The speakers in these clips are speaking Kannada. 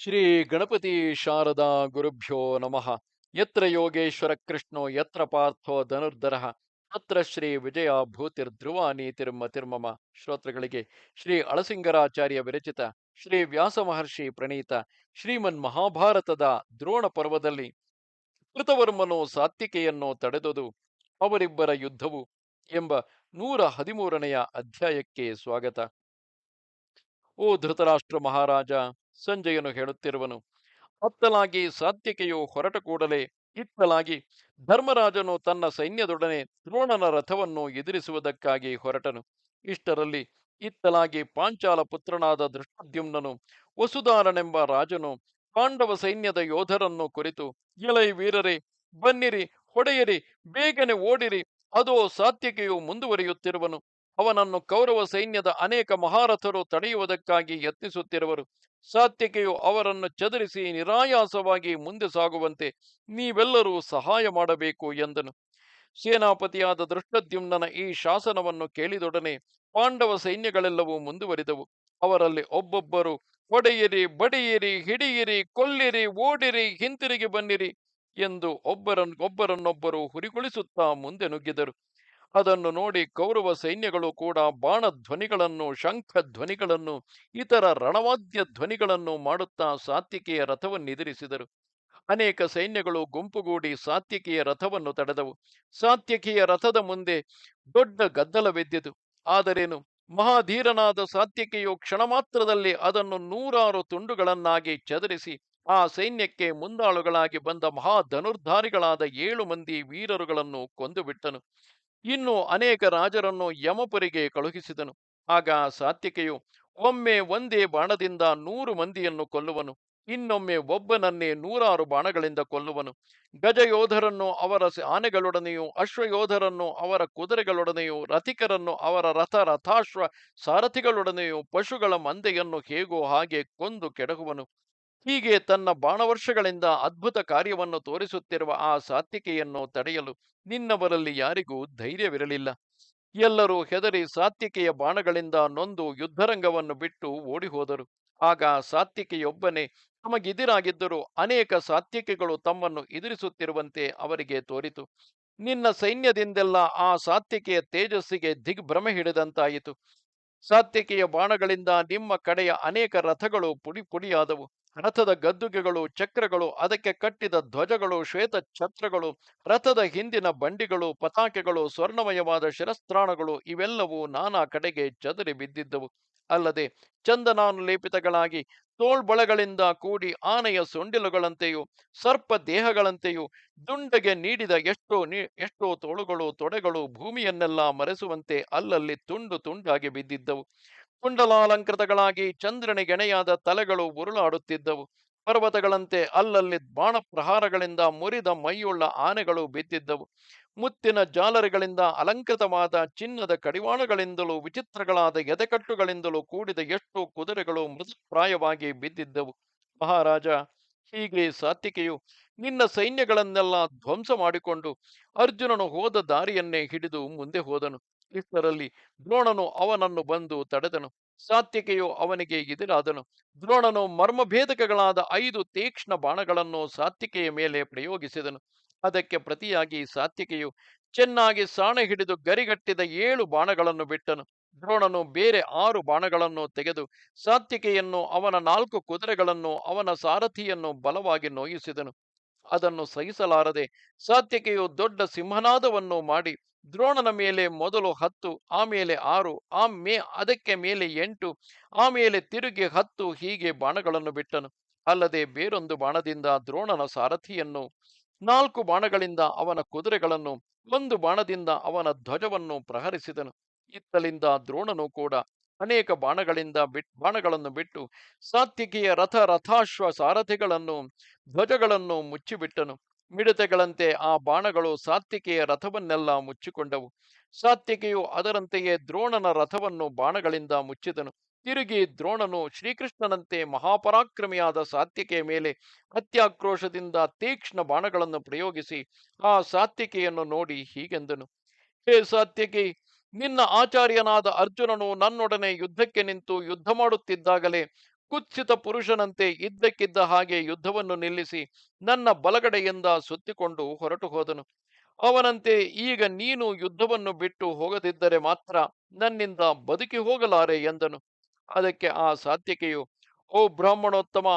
ಶ್ರೀ ಗಣಪತಿ ಶಾರದಾ ಗುರುಭ್ಯೋ ನಮಃ. ಯತ್ರ ಯೋಗೇಶ್ವರ ಕೃಷ್ಣೋ, ಯತ್ರ ಪಾರ್ಥೋ ಧನುರ್ಧರ ಅತ್ರ ಶ್ರೀ ವಿಜಯ ತಿರ್ಮ ತಿರ್ಮಮ ಶ್ರೋತೃಗಳಿಗೆ ಶ್ರೀ ಅಳಸಿಂಗರಾಚಾರ್ಯ ವಿರಚಿತ, ಶ್ರೀ ವ್ಯಾಸ ಮಹರ್ಷಿ ಪ್ರಣೀತ, ಶ್ರೀಮನ್ ಮಹಾಭಾರತದ ದ್ರೋಣ ಪರ್ವದಲ್ಲಿ ಕೃತವರ್ಮನು ಸಾತ್ವಿಕೆಯನ್ನು ತಡೆದುದು ಅವರಿಬ್ಬರ ಯುದ್ಧವು ಎಂಬ ನೂರ ಹದಿಮೂರನೆಯ ಅಧ್ಯಾಯಕ್ಕೆ ಸ್ವಾಗತ. ಓ ಧೃತರಾಷ್ಟ್ರ ಮಹಾರಾಜ ಸಂಜಯನು ಹೇಳುತ್ತಿರುವನು. ಅತ್ತಲಾಗಿ ಸಾತ್ಯಕೆಯು ಹೊರಟ ಕೂಡಲೇ ಇತ್ತಲಾಗಿ ಧರ್ಮರಾಜನು ತನ್ನ ಸೈನ್ಯದೊಡನೆ ದ್ರೋಣನ ರಥವನ್ನು ಎದುರಿಸುವುದಕ್ಕಾಗಿ ಹೊರಟನು. ಇಷ್ಟರಲ್ಲಿ ಇತ್ತಲಾಗಿ ಪಾಂಚಾಲ ಪುತ್ರನಾದ ದೃಷ್ಟದ್ಯುಮ್ನನು ವಸುಧಾರನೆಂಬ ರಾಜನು ಪಾಂಡವ ಸೈನ್ಯದ ಯೋಧರನ್ನು ಕುರಿತು ಎಲೈ ವೀರರೇ, ಬನ್ನಿರಿ, ಹೊಡೆಯಿರಿ, ಬೇಗನೆ ಓಡಿರಿ, ಅದೋ ಸಾತ್ಯಕೆಯು ಮುಂದುವರಿಯುತ್ತಿರುವನು. ಅವನನ್ನು ಕೌರವ ಸೈನ್ಯದ ಅನೇಕ ಮಹಾರಥರು ತಡೆಯುವುದಕ್ಕಾಗಿ ಯತ್ನಿಸುತ್ತಿರುವರು. ಸಾತ್ಯಕೆಯು ಅವರನ್ನು ಚದರಿಸಿ ನಿರಾಯಾಸವಾಗಿ ಮುಂದೆ ಸಾಗುವಂತೆ ನೀವೆಲ್ಲರೂ ಸಹಾಯ ಮಾಡಬೇಕು ಎಂದನು. ಸೇನಾಪತಿಯಾದ ದೃಷ್ಟದ್ಯುಮ್ನನ ಈ ಶಾಸನವನ್ನು ಕೇಳಿದೊಡನೆ ಪಾಂಡವ ಸೈನ್ಯಗಳೆಲ್ಲವೂ ಮುಂದುವರಿದವು. ಅವರಲ್ಲಿ ಒಬ್ಬೊಬ್ಬರು, ಹೊಡೆಯಿರಿ, ಬಡಿಯಿರಿ, ಹಿಡಿಯಿರಿ, ಕೊಲ್ಲಿರಿ, ಓಡಿರಿ, ಹಿಂತಿರುಗಿ ಬನ್ನಿರಿ ಎಂದು ಒಬ್ಬರನ್, ಒಬ್ಬರನ್ನೊಬ್ಬರು ಹುರಿಗೊಳಿಸುತ್ತಾ ಮುಂದೆ ನುಗ್ಗಿದರು. ಅದನ್ನು ನೋಡಿ ಕೌರವ ಸೈನ್ಯಗಳು ಕೂಡ ಬಾಣ ಧ್ವನಿಗಳನ್ನು ಶಂಖ ಧ್ವನಿಗಳನ್ನು ಇತರ ರಣವಾದ್ಯ ಧ್ವನಿಗಳನ್ನು ಮಾಡುತ್ತಾ ಸಾತ್ವಿಕೆಯ ರಥವನ್ನೆದುರಿಸಿದರು. ಅನೇಕ ಸೈನ್ಯಗಳು ಗುಂಪುಗೂಡಿ ಸಾತ್ವಿಕೆಯ ರಥವನ್ನು ತಡೆದವು. ಸಾತ್ವಿಕೆಯ ರಥದ ಮುಂದೆ ದೊಡ್ಡ ಗದ್ದಲವೆದ್ದಿತು. ಆದರೇನು? ಮಹಾಧೀರನಾದ ಸಾತ್ವಿಕೆಯು ಕ್ಷಣ ಮಾತ್ರದಲ್ಲಿ ಅದನ್ನು ನೂರಾರು ತುಂಡುಗಳನ್ನಾಗಿ ಚದರಿಸಿ, ಆ ಸೈನ್ಯಕ್ಕೆ ಮುಂದಾಳುಗಳಾಗಿ ಬಂದ ಮಹಾಧನುರ್ಧಾರಿಗಳಾದ ಏಳು ಮಂದಿ ವೀರರುಗಳನ್ನು ಕೊಂದು ಬಿಟ್ಟನು ಇನ್ನು ಅನೇಕ ರಾಜರನ್ನು ಯಮಪುರಿಗೆ ಕಳುಹಿಸಿದನು. ಆಗ ಸಾತ್ಯಕೆಯು ಒಮ್ಮೆ ಒಂದೇ ಬಾಣದಿಂದ ನೂರು ಮಂದಿಯನ್ನು ಕೊಲ್ಲುವನು, ಇನ್ನೊಮ್ಮೆ ಒಬ್ಬನನ್ನೇ ನೂರಾರು ಬಾಣಗಳಿಂದ ಕೊಲ್ಲುವನು. ಗಜಯೋಧರನ್ನು ಅವರ ಆನೆಗಳೊಡನೆಯೂ, ಅಶ್ವಯೋಧರನ್ನು ಅವರ ಕುದುರೆಗಳೊಡನೆಯೂ, ರಥಿಕರನ್ನು ಅವರ ರಥ, ರಥಾಶ್ವ, ಸಾರಥಿಗಳೊಡನೆಯೂ, ಪಶುಗಳ ಮಂದೆಯನ್ನು ಹೇಗೋ ಹಾಗೆ ಕೊಂದು ಕೆಡಹುವನು. ಹೀಗೆ ತನ್ನ ಬಾಣವರ್ಷಗಳಿಂದ ಅದ್ಭುತ ಕಾರ್ಯವನ್ನು ತೋರಿಸುತ್ತಿರುವ ಆ ಸಾತ್ವಿಕೆಯನ್ನು ತಡೆಯಲು ನಿನ್ನವರಲ್ಲಿ ಯಾರಿಗೂ ಧೈರ್ಯವಿರಲಿಲ್ಲ. ಎಲ್ಲರೂ ಹೆದರಿ ಸಾತ್ವಿಕೆಯ ಬಾಣಗಳಿಂದ ನೊಂದು ಯುದ್ಧರಂಗವನ್ನು ಬಿಟ್ಟು ಓಡಿಹೋದರು. ಆಗ ಸಾತ್ವಿಕೆಯೊಬ್ಬನೇ ತಮಗಿದಿರಾಗಿದ್ದರೂ ಅನೇಕ ಸಾತ್ವಿಕೆಗಳು ತಮ್ಮನ್ನು ಎದುರಿಸುತ್ತಿರುವಂತೆ ಅವರಿಗೆ ತೋರಿತು. ನಿನ್ನ ಸೈನ್ಯದಿಂದೆಲ್ಲ ಆ ಸಾತ್ವಿಕೆಯ ತೇಜಸ್ಸಿಗೆ ದಿಗ್ಭ್ರಮೆ ಹಿಡಿದಂತಾಯಿತು. ಸಾತ್ವಿಕೆಯ ಬಾಣಗಳಿಂದ ನಿಮ್ಮ ಕಡೆಯ ಅನೇಕ ರಥಗಳು ಪುಡಿ ಪುಡಿಯಾದವು. ರಥದ ಗದ್ದುಗೆಗಳು, ಚಕ್ರಗಳು, ಅದಕ್ಕೆ ಕಟ್ಟಿದ ಧ್ವಜಗಳು, ಶ್ವೇತ ಛತ್ರಗಳು, ರಥದ ಹಿಂದಿನ ಬಂಡಿಗಳು, ಪತಾಕೆಗಳು, ಸ್ವರ್ಣಮಯವಾದ ಶಿರಸ್ತ್ರಾಣಗಳು, ಇವೆಲ್ಲವೂ ನಾನಾ ಕಡೆಗೆ ಚದರಿ ಬಿದ್ದಿದ್ದವು. ಅಲ್ಲದೆ ಚಂದನಾನುಲೇಪಿತಗಳಾಗಿ ತೋಳ್ಬಳಗಳಿಂದ ಕೂಡಿ ಆನೆಯ ಸೊಂಡಿಲುಗಳಂತೆಯೂ, ಸರ್ಪ ದೇಹಗಳಂತೆಯೂ, ದುಂಡಗೆ ನೀಡಿದ ಎಷ್ಟೋ ನೀ, ಎಷ್ಟೋ ತೋಳುಗಳು, ತೊಡೆಗಳು ಭೂಮಿಯನ್ನೆಲ್ಲ ಮರೆಸುವಂತೆ ಅಲ್ಲಲ್ಲಿ ತುಂಡು ತುಂಡಾಗಿ ಬಿದ್ದಿದ್ದವು. ಕುಂಡಲಾಲಂಕೃತಗಳಾಗಿ ಚಂದ್ರನಿಗೆಣೆಯಾದ ತಲೆಗಳು ಉರುಳಾಡುತ್ತಿದ್ದವು. ಪರ್ವತಗಳಂತೆ ಅಲ್ಲಲ್ಲಿ ಬಾಣ ಪ್ರಹಾರಗಳಿಂದ ಮುರಿದ ಮೈಯುಳ್ಳ ಆನೆಗಳು ಬಿದ್ದಿದ್ದವು. ಮುತ್ತಿನ ಜಾಲರಿಗಳಿಂದ ಅಲಂಕೃತವಾದ ಚಿನ್ನದ ಕಡಿವಾಣಗಳಿಂದಲೂ ವಿಚಿತ್ರಗಳಾದ ಎದೆಕಟ್ಟುಗಳಿಂದಲೂ ಕೂಡಿದ ಎಷ್ಟೋ ಕುದುರೆಗಳು ಮೃತಪ್ರಾಯವಾಗಿ ಬಿದ್ದಿದ್ದವು. ಮಹಾರಾಜ, ಹೀಗೆ ಸಾತ್ವಿಕೆಯು ನಿನ್ನ ಸೈನ್ಯಗಳನ್ನೆಲ್ಲ ಧ್ವಂಸ ಮಾಡಿಕೊಂಡು ಅರ್ಜುನನು ಹೋದ ದಾರಿಯನ್ನೇ ಹಿಡಿದು ಮುಂದೆ ಹೋದನು. ಇಷ್ಟರಲ್ಲಿ ದ್ರೋಣನು ಅವನನ್ನು ಬಂದು ತಡೆದನು. ಸಾತ್ಯಕೆಯು ಅವನಿಗೆ ಎದುರಾದನು. ದ್ರೋಣನು ಮರ್ಮಭೇದಕಗಳಾದ ಐದು ತೀಕ್ಷ್ಣ ಬಾಣಗಳನ್ನು ಸಾತ್ಯಕೆಯ ಮೇಲೆ ಪ್ರಯೋಗಿಸಿದನು. ಅದಕ್ಕೆ ಪ್ರತಿಯಾಗಿ ಸಾತ್ಯಕೆಯು ಚೆನ್ನಾಗಿ ಸಾಣೆ ಹಿಡಿದು ಗರಿಗಟ್ಟಿದ ಏಳು ಬಾಣಗಳನ್ನು ಬಿಟ್ಟನು. ದ್ರೋಣನು ಬೇರೆ ಆರು ಬಾಣಗಳನ್ನು ತೆಗೆದು ಸಾತ್ಯಕೆಯನ್ನು ಅವನ ನಾಲ್ಕು ಕುದುರೆಗಳನ್ನು ಅವನ ಸಾರಥಿಯನ್ನು ಬಲವಾಗಿ ನೋಯಿಸಿದನು. ಅದನ್ನು ಸಹಿಸಲಾರದೆ ಸಾತ್ಯಕೆಯು ದೊಡ್ಡ ಸಿಂಹನಾದವನ್ನು ಮಾಡಿ ದ್ರೋಣನ ಮೇಲೆ ಮೊದಲು ಹತ್ತು ಆಮೇಲೆ ಆರು, ಆ ಮೇ, ಅದಕ್ಕೆ ಮೇಲೆ ಎಂಟು ಆಮೇಲೆ ತಿರುಗಿ ಹತ್ತು ಹೀಗೆ ಬಾಣಗಳನ್ನು ಬಿಟ್ಟನು. ಅಲ್ಲದೆ ಬೇರೊಂದು ಬಾಣದಿಂದ ದ್ರೋಣನ ಸಾರಥಿಯನ್ನು, ನಾಲ್ಕು ಬಾಣಗಳಿಂದ ಅವನ ಕುದುರೆಗಳನ್ನು, ಒಂದು ಬಾಣದಿಂದ ಅವನ ಧ್ವಜವನ್ನು ಪ್ರಹರಿಸಿದನು. ಇತ್ತಲಿಂದ ದ್ರೋಣನು ಕೂಡ ಅನೇಕ ಬಾಣಗಳಿಂದ ಬಿಟ್, ಬಾಣಗಳನ್ನು ಬಿಟ್ಟು ಸಾತ್ವಿಕೆಯ ರಥ, ರಥಾಶ್ವ ಸಾರಥಿಗಳನ್ನು, ಧ್ವಜಗಳನ್ನು ಮುಚ್ಚಿಬಿಟ್ಟನು. ಮಿಡತೆಗಳಂತೆ ಆ ಬಾಣಗಳು ಸಾತ್ವಿಕೆಯ ರಥವನ್ನೆಲ್ಲ ಮುಚ್ಚಿಕೊಂಡವು. ಸಾತ್ವಿಕೆಯು ಅದರಂತೆಯೇ ದ್ರೋಣನ ರಥವನ್ನು ಬಾಣಗಳಿಂದ ಮುಚ್ಚಿದನು. ತಿರುಗಿ ದ್ರೋಣನು ಶ್ರೀಕೃಷ್ಣನಂತೆ ಮಹಾಪರಾಕ್ರಮಿಯಾದ ಸಾತ್ವಿಕೆಯ ಮೇಲೆ ಅತ್ಯಾಕ್ರೋಶದಿಂದ ತೀಕ್ಷ್ಣ ಬಾಣಗಳನ್ನು ಪ್ರಯೋಗಿಸಿ ಆ ಸಾತ್ವಿಕೆಯನ್ನು ನೋಡಿ ಹೀಗೆಂದನು. ಹೇ ಸಾತ್ವಿಕಿ ನಿನ್ನ ಆಚಾರ್ಯನಾದ ಅರ್ಜುನನು ನನ್ನೊಡನೆ ಯುದ್ಧಕ್ಕೆ ನಿಂತು ಯುದ್ಧ ಮಾಡುತ್ತಿದ್ದಾಗಲೇ ಕುತ್ಸಿತ ಪುರುಷನಂತೆ ಇದ್ದಕ್ಕಿದ್ದ ಹಾಗೆ ಯುದ್ಧವನ್ನು ನಿಲ್ಲಿಸಿ ನನ್ನ ಬಲಗಡೆಯಿಂದ ಸುತ್ತಿಕೊಂಡು ಹೊರಟು ಹೋದನು. ಅವನಂತೆ ಈಗ ನೀನು ಯುದ್ಧವನ್ನು ಬಿಟ್ಟು ಹೋಗದಿದ್ದರೆ ಮಾತ್ರ ನನ್ನಿಂದ ಬದುಕಿ ಹೋಗಲಾರೆ ಎಂದನು. ಅದಕ್ಕೆ ಆ ಸಾಧ್ಯಕೆಯು ಓ ಬ್ರಾಹ್ಮಣೋತ್ತಮ,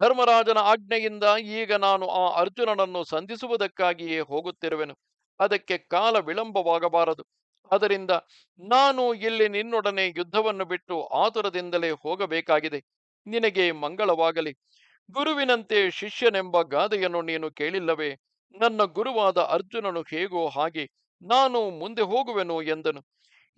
ಧರ್ಮರಾಜನ ಆಜ್ಞೆಯಿಂದ ಈಗ ನಾನು ಆ ಅರ್ಜುನನನ್ನು ಸಂಧಿಸುವುದಕ್ಕಾಗಿಯೇ ಹೋಗುತ್ತಿರುವೆನು. ಅದಕ್ಕೆ ಕಾಲ ವಿಳಂಬವಾಗಬಾರದು. ಅದರಿಂದ ನಾನು ಇಲ್ಲಿ ನಿನ್ನೊಡನೆ ಯುದ್ಧವನ್ನು ಬಿಟ್ಟು ಆತುರದಿಂದಲೇ ಹೋಗಬೇಕಾಗಿದೆ. ನಿನಗೆ ಮಂಗಳವಾಗಲಿ. ಗುರುವಿನಂತೆ ಶಿಷ್ಯನೆಂಬ ಗಾದೆಯನ್ನು ನೀನು ಕೇಳಿಲ್ಲವೇ? ನನ್ನ ಗುರುವಾದ ಅರ್ಜುನನು ಹೇಗೋ ಹಾಗೆ ನಾನು ಮುಂದೆ ಹೋಗುವೆನು ಎಂದನು.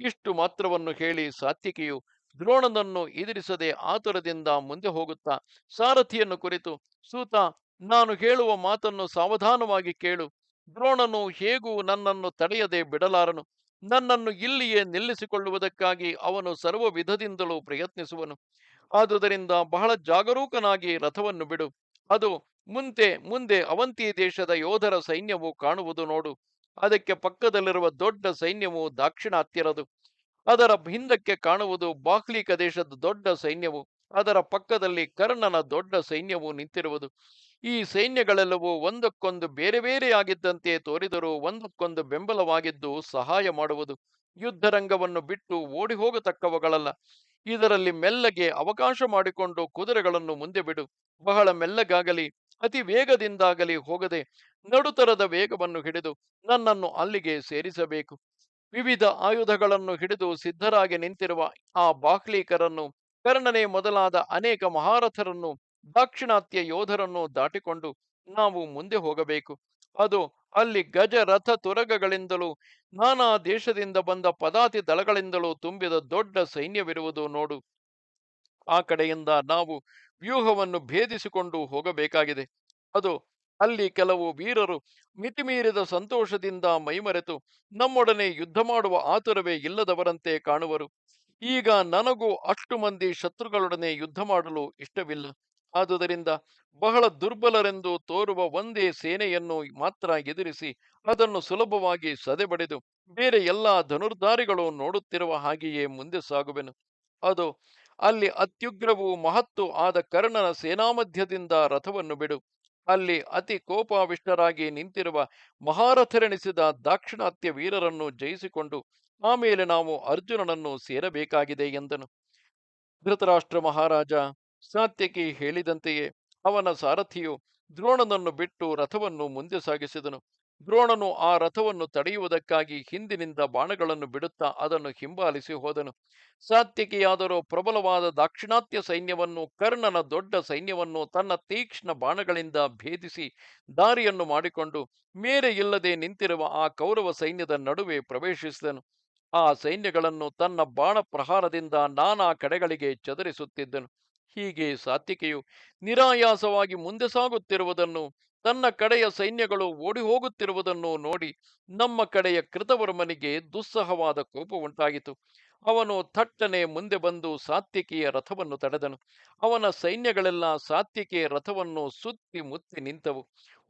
ಇಷ್ಟು ಮಾತ್ರವನ್ನು ಹೇಳಿ ಸಾತ್ವಿಕಿಯು ದ್ರೋಣನನ್ನು ಎದುರಿಸದೆ ಆತುರದಿಂದ ಮುಂದೆ ಹೋಗುತ್ತಾ ಸಾರಥಿಯನ್ನು ಕುರಿತು, ಸೂತ, ನಾನು ಹೇಳುವ ಮಾತನ್ನು ಸಾವಧಾನವಾಗಿ ಕೇಳು. ದ್ರೋಣನು ಹೇಗೂ ನನ್ನನ್ನು ತಡೆಯದೆ ಬಿಡಲಾರನು. ನನ್ನನ್ನು ಇಲ್ಲಿಯೇ ನಿಲ್ಲಿಸಿಕೊಳ್ಳುವುದಕ್ಕಾಗಿ ಅವನು ಸರ್ವ ವಿಧದಿಂದಲೂ ಪ್ರಯತ್ನಿಸುವನು. ಆದುದರಿಂದ ಬಹಳ ಜಾಗರೂಕನಾಗಿ ರಥವನ್ನು ಬಿಡು. ಅದು ಮುಂದೆ ಮುಂದೆ ಅವಂತಿ ದೇಶದ ಯೋಧರ ಸೈನ್ಯವು ಕಾಣುವುದು ನೋಡು. ಅದಕ್ಕೆ ಪಕ್ಕದಲ್ಲಿರುವ ದೊಡ್ಡ ಸೈನ್ಯವು ದಾಕ್ಷಿಣಾತ್ಯರದು. ಅದರ ಹಿಂದಕ್ಕೆ ಕಾಣುವುದು ಬಾಹ್ಲಿಕ ದೇಶದ ದೊಡ್ಡ ಸೈನ್ಯವು. ಅದರ ಪಕ್ಕದಲ್ಲಿ ಕರ್ಣನ ದೊಡ್ಡ ಸೈನ್ಯವು ನಿಂತಿರುವುದು. ಈ ಸೈನ್ಯಗಳೆಲ್ಲವೂ ಒಂದಕ್ಕೊಂದು ಬೇರೆ ಬೇರೆಯಾಗಿದ್ದಂತೆ ತೋರಿದರೂ ಒಂದಕ್ಕೊಂದು ಬೆಂಬಲವಾಗಿದ್ದು ಸಹಾಯ ಮಾಡುವುದು ಯುದ್ಧರಂಗವನ್ನು ಬಿಟ್ಟು ಓಡಿ ಹೋಗತಕ್ಕವಗಳಲ್ಲ ಇದರಲ್ಲಿ ಮೆಲ್ಲಗೆ ಅವಕಾಶ ಮಾಡಿಕೊಂಡು ಕುದುರೆಗಳನ್ನು ಮುಂದೆ ಬಿಡು. ಬಹಳ ಮೆಲ್ಲಗಾಗಲಿ, ಅತಿ ವೇಗದಿಂದಾಗಲಿ ಹೋಗದೆ ನಡುತರದ ವೇಗವನ್ನು ಹಿಡಿದು ನನ್ನನ್ನು ಅಲ್ಲಿಗೆ ಸೇರಿಸಬೇಕು. ವಿವಿಧ ಆಯುಧಗಳನ್ನು ಹಿಡಿದು ಸಿದ್ಧರಾಗಿ ನಿಂತಿರುವ ಆ ಬಾಹ್ಲೀಕರನ್ನು, ಕರ್ಣನೆ ಮೊದಲಾದ ಅನೇಕ ಮಹಾರಥರನ್ನು ದಾಕ್ಷಿಣಾತ್ಯ ಯೋಧರನ್ನು ದಾಟಿಕೊಂಡು ನಾವು ಮುಂದೆ ಹೋಗಬೇಕು. ಅದು ಅಲ್ಲಿ ಗಜ ರಥ ತುರಗಗಳಿಂದಲೂ, ನಾನಾ ದೇಶದಿಂದ ಬಂದ ಪದಾತಿ ದಳಗಳಿಂದಲೂ ತುಂಬಿದ ದೊಡ್ಡ ಸೈನ್ಯವಿರುವುದು ನೋಡು. ಆ ಕಡೆಯಿಂದ ನಾವು ವ್ಯೂಹವನ್ನು ಭೇದಿಸಿಕೊಂಡು ಹೋಗಬೇಕಾಗಿದೆ. ಅದು ಅಲ್ಲಿ ಕೆಲವು ವೀರರು ಮಿತಿಮೀರಿದ ಸಂತೋಷದಿಂದ ಮೈಮರೆತು ನಮ್ಮೊಡನೆ ಯುದ್ಧ ಮಾಡುವ ಆತುರವೇ ಇಲ್ಲದವರಂತೆ ಕಾಣುವರು. ಈಗ ನನಗೂ ಅಷ್ಟು ಮಂದಿ ಶತ್ರುಗಳೊಡನೆ ಯುದ್ಧ ಮಾಡಲು ಇಷ್ಟವಿಲ್ಲ. ಆದುದರಿಂದ ಬಹಳ ದುರ್ಬಲರೆಂದು ತೋರುವ ಒಂದೇ ಸೇನೆಯನ್ನು ಮಾತ್ರ ಎದುರಿಸಿ ಅದನ್ನು ಸುಲಭವಾಗಿ ಸದೆಬಡಿದು ಬೇರೆ ಎಲ್ಲಾ ಧನುರ್ಧಾರಿಗಳು ನೋಡುತ್ತಿರುವ ಹಾಗೆಯೇ ಮುಂದೆ ಸಾಗುವೆನು. ಅದು ಅಲ್ಲಿ ಅತ್ಯುಗ್ರವೂ ಮಹತ್ತು ಆದ ಕರ್ಣನ ಸೇನಾಮಧ್ಯದಿಂದ ರಥವನ್ನು ಬಿಡು. ಅಲ್ಲಿ ಅತಿ ಕೋಪಾವಿಷ್ಟರಾಗಿ ನಿಂತಿರುವ ಮಹಾರಥರೆಣಿಸಿದ ದಾಕ್ಷಿಣಾತ್ಯ ವೀರರನ್ನು ಜಯಿಸಿಕೊಂಡು ಆಮೇಲೆ ನಾವು ಅರ್ಜುನನನ್ನು ಸೇರಬೇಕಾಗಿದೆ ಎಂದನು. ಧೃತರಾಷ್ಟ್ರ ಮಹಾರಾಜ ಸಾತ್ಯಕಿ ಹೇಳಿದಂತೆಯೇ ಅವನ ಸಾರಥಿಯು ದ್ರೋಣನನ್ನು ಬಿಟ್ಟು ರಥವನ್ನು ಮುಂದೆ ಸಾಗಿಸಿದನು. ದ್ರೋಣನು ಆ ರಥವನ್ನು ತಡೆಯುವುದಕ್ಕಾಗಿ ಹಿಂದಿನಿಂದ ಬಾಣಗಳನ್ನು ಬಿಡುತ್ತಾ ಅದನ್ನು ಹಿಂಬಾಲಿಸಿ ಹೋದನು. ಸಾತ್ಯಕಿಯಾದರೂ ಪ್ರಬಲವಾದ ದಾಕ್ಷಿಣಾತ್ಯ ಸೈನ್ಯವನ್ನು, ಕರ್ಣನ ದೊಡ್ಡ ಸೈನ್ಯವನ್ನು ತನ್ನ ತೀಕ್ಷ್ಣ ಬಾಣಗಳಿಂದ ಭೇದಿಸಿ ದಾರಿಯನ್ನು ಮಾಡಿಕೊಂಡು ಮೇರೆ ಇಲ್ಲದೆ ನಿಂತಿರುವ ಆ ಕೌರವ ಸೈನ್ಯದ ನಡುವೆ ಪ್ರವೇಶಿಸಿದನು. ಆ ಸೈನ್ಯಗಳನ್ನು ತನ್ನ ಬಾಣ ಪ್ರಹಾರದಿಂದ ನಾನಾ ಕಡೆಗಳಿಗೆ ಚದರಿಸುತ್ತಿದ್ದನು. ಹೀಗೆ ಸಾತ್ವಿಕೆಯು ನಿರಾಯಾಸವಾಗಿ ಮುಂದೆ ಸಾಗುತ್ತಿರುವುದನ್ನು, ತನ್ನ ಕಡೆಯ ಸೈನ್ಯಗಳು ಓಡಿ ಹೋಗುತ್ತಿರುವುದನ್ನು ನೋಡಿ ನಮ್ಮ ಕಡೆಯ ಕೃತವರ್ಮನಿಗೆ ದುಸ್ಸಹವಾದ ಕೋಪ ಉಂಟಾಗಿತು ಅವನು ಥಟ್ಟನೆ ಮುಂದೆ ಬಂದು ಸಾತ್ವಿಕೆಯ ರಥವನ್ನು ತಡೆದನು. ಅವನ ಸೈನ್ಯಗಳೆಲ್ಲ ಸಾತ್ವಿಕೆಯ ರಥವನ್ನು ಸುತ್ತಿ ಮುತ್ತಿ ನಿಂತವು.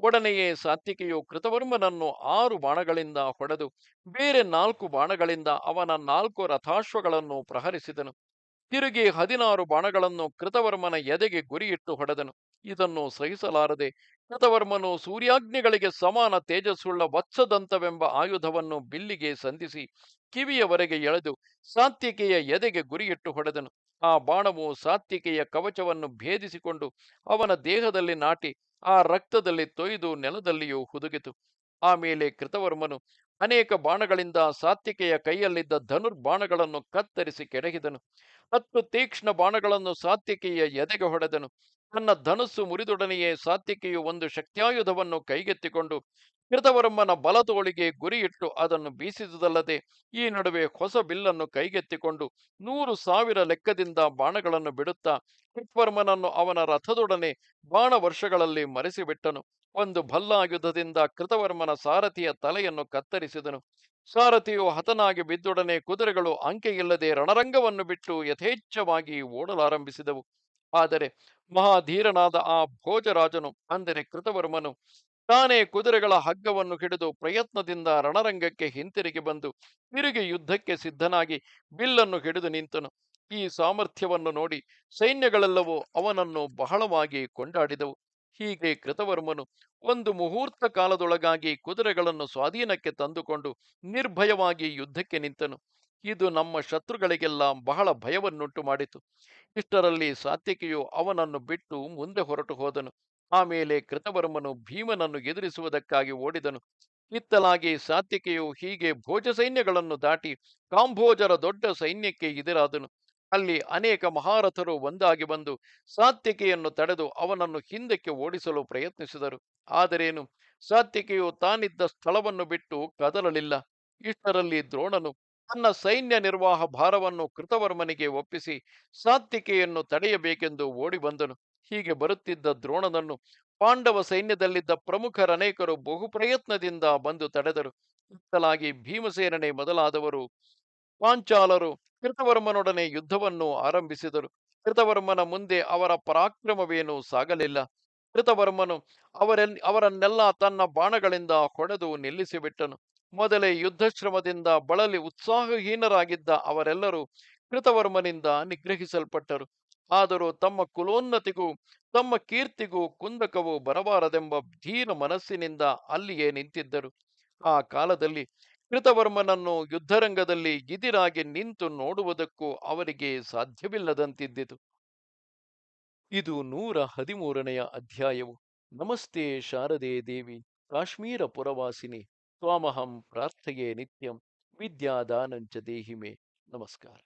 ಒಡನೆಯೇ ಸಾತ್ವಿಕೆಯು ಕೃತವರ್ಮನನ್ನು ಆರು ಬಾಣಗಳಿಂದ ಹೊಡೆದು, ಬೇರೆ ನಾಲ್ಕು ಬಾಣಗಳಿಂದ ಅವನ ನಾಲ್ಕು ರಥಾಶ್ವಗಳನ್ನು ಪ್ರಹರಿಸಿದನು. ತಿರುಗಿ ಹದಿನಾರು ಬಾಣಗಳನ್ನು ಕೃತವರ್ಮನ ಎದೆಗೆ ಗುರಿಯಿಟ್ಟು ಹೊಡೆದನು. ಇದನ್ನು ಸಹಿಸಲಾರದೆ ಕೃತವರ್ಮನು ಸೂರ್ಯಾಗ್ನಿಗಳಿಗೆ ಸಮಾನ ತೇಜಸ್ಸುಳ್ಳ ವತ್ಸದಂತವೆಂಬ ಆಯುಧವನ್ನು ಬಿಲ್ಲಿಗೆ ಸಂಧಿಸಿ ಕಿವಿಯವರೆಗೆ ಎಳೆದು ಸಾತ್ವಿಕೆಯ ಎದೆಗೆ ಗುರಿಯಿಟ್ಟು ಹೊಡೆದನು. ಆ ಬಾಣವು ಸಾತ್ವಿಕೆಯ ಕವಚವನ್ನು ಭೇದಿಸಿಕೊಂಡು ಅವನ ದೇಹದಲ್ಲಿ ನಾಟಿ ಆ ರಕ್ತದಲ್ಲಿ ತೊಯ್ದು ನೆಲದಲ್ಲಿಯೂ ಹುದುಗಿತು. ಆಮೇಲೆ ಕೃತವರ್ಮನು ಅನೇಕ ಬಾಣಗಳಿಂದ ಸಾತ್ವಿಕೆಯ ಕೈಯಲ್ಲಿದ್ದ ಧನುರ್ಬಾಣಗಳನ್ನು ಕತ್ತರಿಸಿ ಕೆಡಹಿದನು ಹತ್ತು ತೀಕ್ಷ್ಣ ಬಾಣಗಳನ್ನು ಸಾತ್ವಿಕೆಯ ಎದೆಗೆ ಹೊಡೆದನು. ತನ್ನ ಧನಸ್ಸು ಮುರಿದೊಡನೆಯೇ ಸಾತ್ವಿಕೆಯು ಒಂದು ಶಕ್ತ್ಯಾಯುಧವನ್ನು ಕೈಗೆತ್ತಿಕೊಂಡು ಕೃತವರ್ಮನ ಬಲತೋಳಿಗೆ ಗುರಿಯಿಟ್ಟು ಅದನ್ನು ಬೀಸಿದುದಲ್ಲದೆ ಈ ನಡುವೆ ಹೊಸ ಬಿಲ್ಲನ್ನು ಕೈಗೆತ್ತಿಕೊಂಡು ನೂರು ಸಾವಿರ ಲೆಕ್ಕದಿಂದ ಬಾಣಗಳನ್ನು ಬಿಡುತ್ತಾ ಕೃತವರ್ಮನನ್ನು ಅವನ ರಥದೊಡನೆ ಬಾಣ ವರ್ಷಗಳಲ್ಲಿ ಮರೆಸಿಬಿಟ್ಟನು. ಒಂದು ಭಲ್ಲಾಯುಧದಿಂದ ಕೃತವರ್ಮನ ಸಾರಥಿಯ ತಲೆಯನ್ನು ಕತ್ತರಿಸಿದನು. ಸಾರಥಿಯು ಹತನಾಗಿ ಬಿದ್ದೊಡನೆ ಕುದುರೆಗಳು ಅಂಕೆಯಿಲ್ಲದೆ ರಣರಂಗವನ್ನು ಬಿಟ್ಟು ಯಥೇಚ್ಛವಾಗಿ ಓಡಲಾರಂಭಿಸಿದವು. ಆದರೆ ಮಹಾಧೀರನಾದ ಆ ಭೋಜರಾಜನು ಅಂದರೆ ಕೃತವರ್ಮನು ತಾನೇ ಕುದುರೆಗಳ ಹಗ್ಗವನ್ನು ಹಿಡಿದು ಪ್ರಯತ್ನದಿಂದ ರಣರಂಗಕ್ಕೆ ಹಿಂತಿರುಗಿ ಬಂದು ತಿರುಗಿ ಯುದ್ಧಕ್ಕೆ ಸಿದ್ಧನಾಗಿ ಬಿಲ್ಲನ್ನು ಹಿಡಿದು ನಿಂತನು. ಈ ಸಾಮರ್ಥ್ಯವನ್ನು ನೋಡಿ ಸೈನ್ಯಗಳೆಲ್ಲವೂ ಅವನನ್ನು ಬಹಳವಾಗಿ ಕೊಂಡಾಡಿದವು. ಹೀಗೆ ಕೃತವರ್ಮನು ಒಂದು ಮುಹೂರ್ತ ಕಾಲದೊಳಗಾಗಿ ಕುದುರೆಗಳನ್ನು ಸ್ವಾಧೀನಕ್ಕೆ ತಂದುಕೊಂಡು ನಿರ್ಭಯವಾಗಿ ಯುದ್ಧಕ್ಕೆ ನಿಂತನು. ಇದು ನಮ್ಮ ಶತ್ರುಗಳಿಗೆಲ್ಲ ಬಹಳ ಭಯವನ್ನುಂಟು ಮಾಡಿತು ಇಷ್ಟರಲ್ಲಿ ಸಾತ್ವಿಕೆಯು ಅವನನ್ನು ಬಿಟ್ಟು ಮುಂದೆ ಹೊರಟು ಹೋದನು. ಆಮೇಲೆ ಕೃತವರ್ಮನು ಭೀಮನನ್ನು ಎದುರಿಸುವುದಕ್ಕಾಗಿ ಓಡಿದನು. ಇತ್ತಲಾಗಿ ಸಾತ್ವಿಕೆಯು ಹೀಗೆ ಭೋಜ ಸೈನ್ಯಗಳನ್ನು ದಾಟಿ ಕಾಂಭೋಜರ ದೊಡ್ಡ ಸೈನ್ಯಕ್ಕೆ ಎದುರಾದನು. ಅಲ್ಲಿ ಅನೇಕ ಮಹಾರಥರು ಒಂದಾಗಿ ಬಂದು ಸಾತ್ವಿಕೆಯನ್ನು ತಡೆದು ಅವನನ್ನು ಹಿಂದಕ್ಕೆ ಓಡಿಸಲು ಪ್ರಯತ್ನಿಸಿದರು. ಆದರೇನು? ಸಾತ್ವಿಕೆಯು ತಾನಿದ್ದ ಸ್ಥಳವನ್ನು ಬಿಟ್ಟು ಕದಲಲಿಲ್ಲ. ಇಷ್ಟರಲ್ಲಿ ದ್ರೋಣನು ತನ್ನ ಸೈನ್ಯ ನಿರ್ವಾಹ ಭಾರವನ್ನು ಕೃತವರ್ಮನಿಗೆ ಒಪ್ಪಿಸಿ ಸಾತ್ವಿಕೆಯನ್ನು ತಡೆಯಬೇಕೆಂದು ಓಡಿ ಬಂದನು. ಹೀಗೆ ಬರುತ್ತಿದ್ದ ದ್ರೋಣನನ್ನು ಪಾಂಡವ ಸೈನ್ಯದಲ್ಲಿದ್ದ ಪ್ರಮುಖರನೇಕರು ಬಹು ಪ್ರಯತ್ನದಿಂದ ಬಂದು ತಡೆದರು. ಇತ್ತಲಾಗಿ ಭೀಮಸೇನನೆ ಮೊದಲಾದವರು ಪಾಂಚಾಲರು ಕೃತವರ್ಮನೊಡನೆ ಯುದ್ಧವನ್ನು ಆರಂಭಿಸಿದರು. ಕೃತವರ್ಮನ ಮುಂದೆ ಅವರ ಪರಾಕ್ರಮವೇನೂ ಸಾಗಲಿಲ್ಲ. ಕೃತವರ್ಮನು ಅವರೆಲ್ ಅವರನ್ನೆಲ್ಲ ತನ್ನ ಬಾಣಗಳಿಂದ ಹೊಡೆದು ನಿಲ್ಲಿಸಿಬಿಟ್ಟನು. ಮೊದಲೇ ಯುದ್ಧಶ್ರಮದಿಂದ ಬಳಲಿ ಉತ್ಸಾಹಹೀನರಾಗಿದ್ದ ಅವರೆಲ್ಲರೂ ಕೃತವರ್ಮನಿಂದ ನಿಗ್ರಹಿಸಲ್ಪಟ್ಟರು. ಆದರೂ ತಮ್ಮ ಕುಲೋನ್ನತಿಗೂ, ತಮ್ಮ ಕೀರ್ತಿಗೂ ಕುಂದಕವು ಬರಬಾರದೆಂಬ ಧೀರ ಮನಸ್ಸಿನಿಂದ ಅಲ್ಲಿಯೇ ನಿಂತಿದ್ದರು. ಆ ಕಾಲದಲ್ಲಿ ಕೃತವರ್ಮನನ್ನು ಯುದ್ಧರಂಗದಲ್ಲಿ ಗಿದಿರಾಗಿ ನಿಂತು ನೋಡುವುದಕ್ಕೂ ಅವರಿಗೆ ಸಾಧ್ಯವಿಲ್ಲದಂತಿದ್ದಿತು. ಇದು ನೂರ ಹದಿಮೂರನೆಯ ಅಧ್ಯಾಯವು. ನಮಸ್ತೆ ಶಾರದೆ ದೇವಿ, ಕಾಶ್ಮೀರ ಪುರವಾಸಿನಿ, ತ್ವಾಮಹಂ ಪ್ರಾರ್ಥೆಯೇ ನಿತ್ಯಂ, ವಿದ್ಯಾದಾನಂಚ ದೇಹಿಮೆ. ನಮಸ್ಕಾರ.